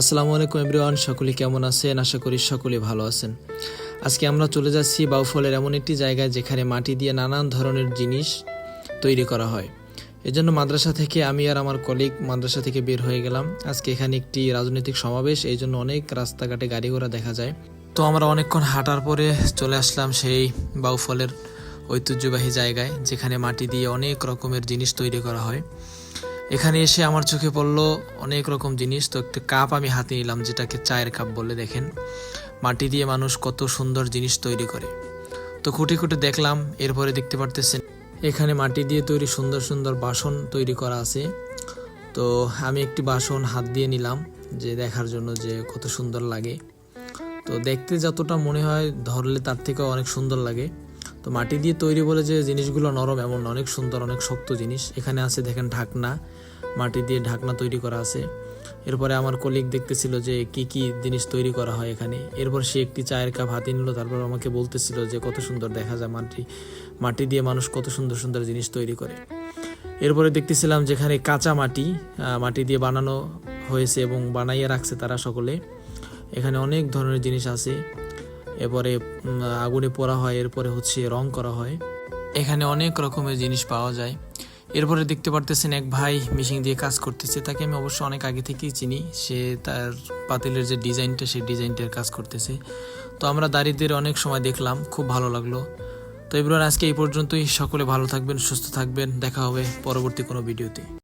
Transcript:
আসসালামু আলাইকুম এভরিওয়ান, সকলে কেমন আছেন? আশা করি সকলে ভালো আছেন। আজকে আমরা চলে যাচ্ছি বাউফলের এমন একটি জায়গায় যেখানে মাটি দিয়ে নানান ধরনের জিনিস তৈরি করা হয়। এজন্য মাদ্রাসা থেকে আমি আর আমার কলিগ মাদ্রাসা থেকে বের হয়ে গেলাম। আজকে এখানে একটি রাজনৈতিক সমাবেশ, এই জন্য অনেক রাস্তাঘাটে গাড়ি ঘোড়া দেখা যায়। তো আমরা অনেকক্ষণ হাঁটার পরে চলে আসলাম সেই বাউফলের ঐতিহ্যবাহী জায়গায়, যেখানে মাটি দিয়ে অনেক রকমের জিনিস তৈরি করা হয়। এখানে এসে আমার চোখে পড়ল অনেক রকম জিনিস। তো একটা কাপ আমি হাতে নিলাম, যেটাকে চায়ের কাপ বলে দেখেন। মাটি দিয়ে মানুষ কত সুন্দর জিনিস তৈরি করে। তো খুঁটে খুঁটে দেখলাম, এরপরে দেখতে পারতেছেন এখানে মাটি দিয়ে তৈরি সুন্দর সুন্দর বাসন তৈরি করা আছে। তো আমি একটি বাসন হাত দিয়ে নিলাম, যে দেখার জন্য যে কত সুন্দর লাগে। তো দেখতে যতটা মনে হয়, ধরলে তার থেকেও অনেক সুন্দর লাগে। তো মাটি দিয়ে তৈরি বলে যে জিনিসগুলো নরম এমন অনেক সুন্দর, অনেক শক্ত জিনিস। এখানে আছে দেখেন ঢাকনা, মাটি দিয়ে ঢাকনা তৈরি করা আছে। এরপরে আমার কলিগ দেখতেছিল যে কি কি জিনিস তৈরি করা হয় এখানে। এরপর সে একটি চায়ের কাপ হাতে নিল, তারপর আমাকে বলতেছিল যে কত সুন্দর দেখা যায় মাটি মাটি দিয়ে মানুষ কত সুন্দর সুন্দর জিনিস তৈরি করে। এরপরে দেখতেছিলাম যেখানে কাঁচা মাটি মাটি দিয়ে বানানো হয়েছে এবং বানাইয়া রাখছে তারা সকলে। এখানে অনেক ধরনের জিনিস আছে। এরপরে আগুনে পোড়া হয়, এরপরে হচ্ছে রং করা হয়। এখানে অনেক রকমের জিনিস পাওয়া যায়। এরপরে দেখতে পারতেছেন এক ভাই মেশিন দিয়ে কাজ করতেছে। তাকে আমি অবশ্য অনেক আগে থেকেই চিনি। সে তার পাতিলের যে ডিজাইনটা, সেই ডিজাইনটার কাজ করতেছে। তো আমরা দাঁড়িয়ে অনেক সময় দেখলাম, খুব ভালো লাগল। তো এবার আজকে এই পর্যন্তই। সকলে ভালো থাকবেন, সুস্থ থাকবেন। দেখা হবে পরবর্তী কোনো ভিডিওতে।